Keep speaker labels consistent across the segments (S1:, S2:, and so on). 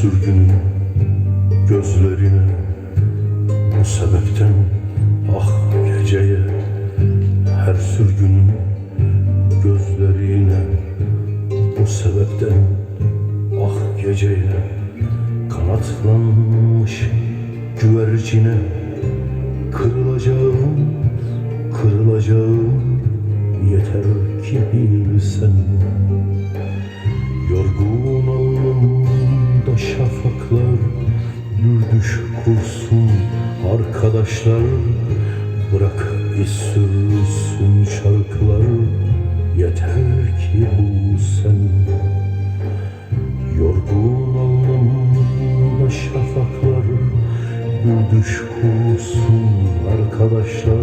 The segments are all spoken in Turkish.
S1: sürgünün gözlerine Bu sebepten ah geceye Her sürgünün gözlerine Bu sebepten ah geceye Kanatlanmış güvercine Kırılacağım, kırılacağım Yeter ki bilsen arkadaşlar Bırak sürsün şarkılar Yeter ki bu sen Yorgun alnımda şafaklar Bir düş kursun arkadaşlar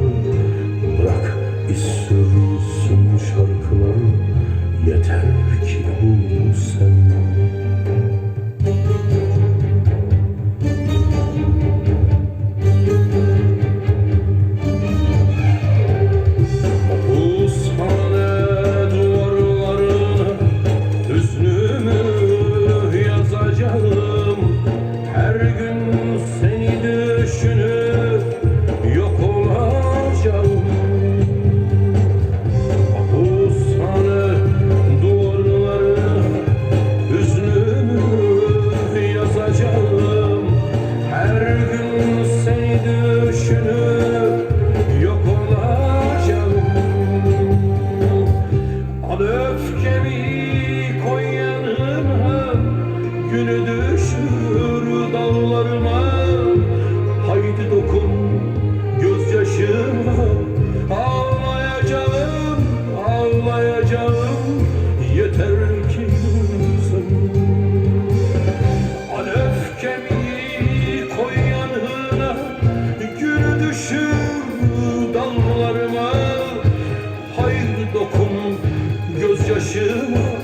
S1: Günü düşür dallarıma Haydi dokun gözyaşıma. Ağlayacağım, ağlayacağım. Yeter ki sen Al öfkemi koy yanına Günü düşür dallarıma. Hayır dokun gözyaşıma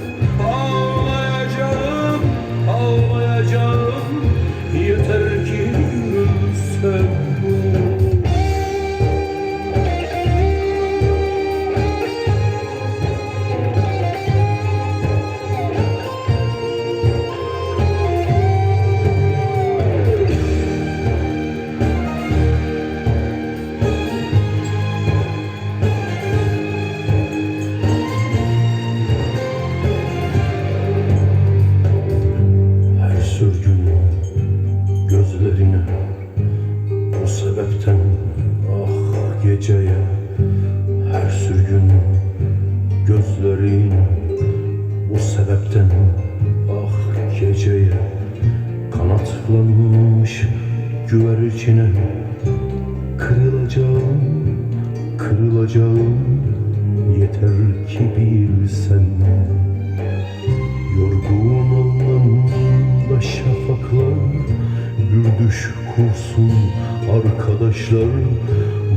S1: güvercine Kırılacağım, kırılacağım. Yeter ki bilsen Yorgun alnımda şafaklar Bir düş kursun arkadaşlar.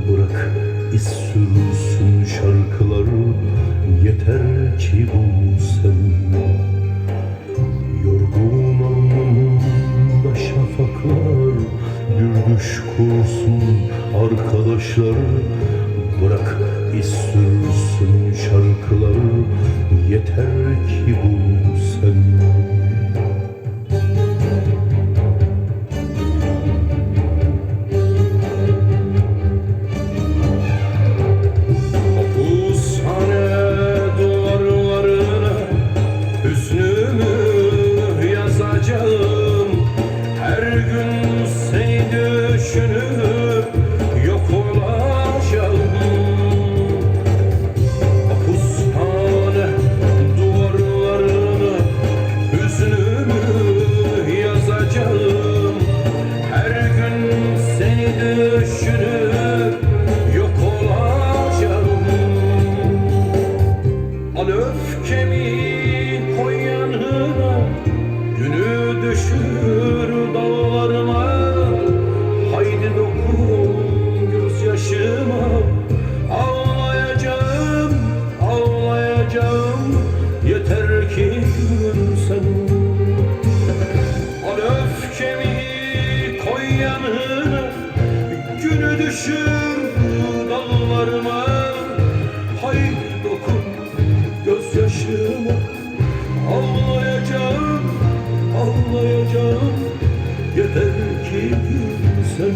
S1: Bırak iz sürsün şarkılar Yeter ki bu sen düş kursun arkadaşlar Bırak iz sürsün şarkılar Yeter ki bu yok olacağım. Al öfkemi koy yanına. Günü düşür dağlarıma. Haydi dokun gözyaşıma. Ağlayacağım, ağlayacağım. Yeter ki ay dokun gözyaşıma Ağlayacağım, ağlayacağım. Yeter ki sen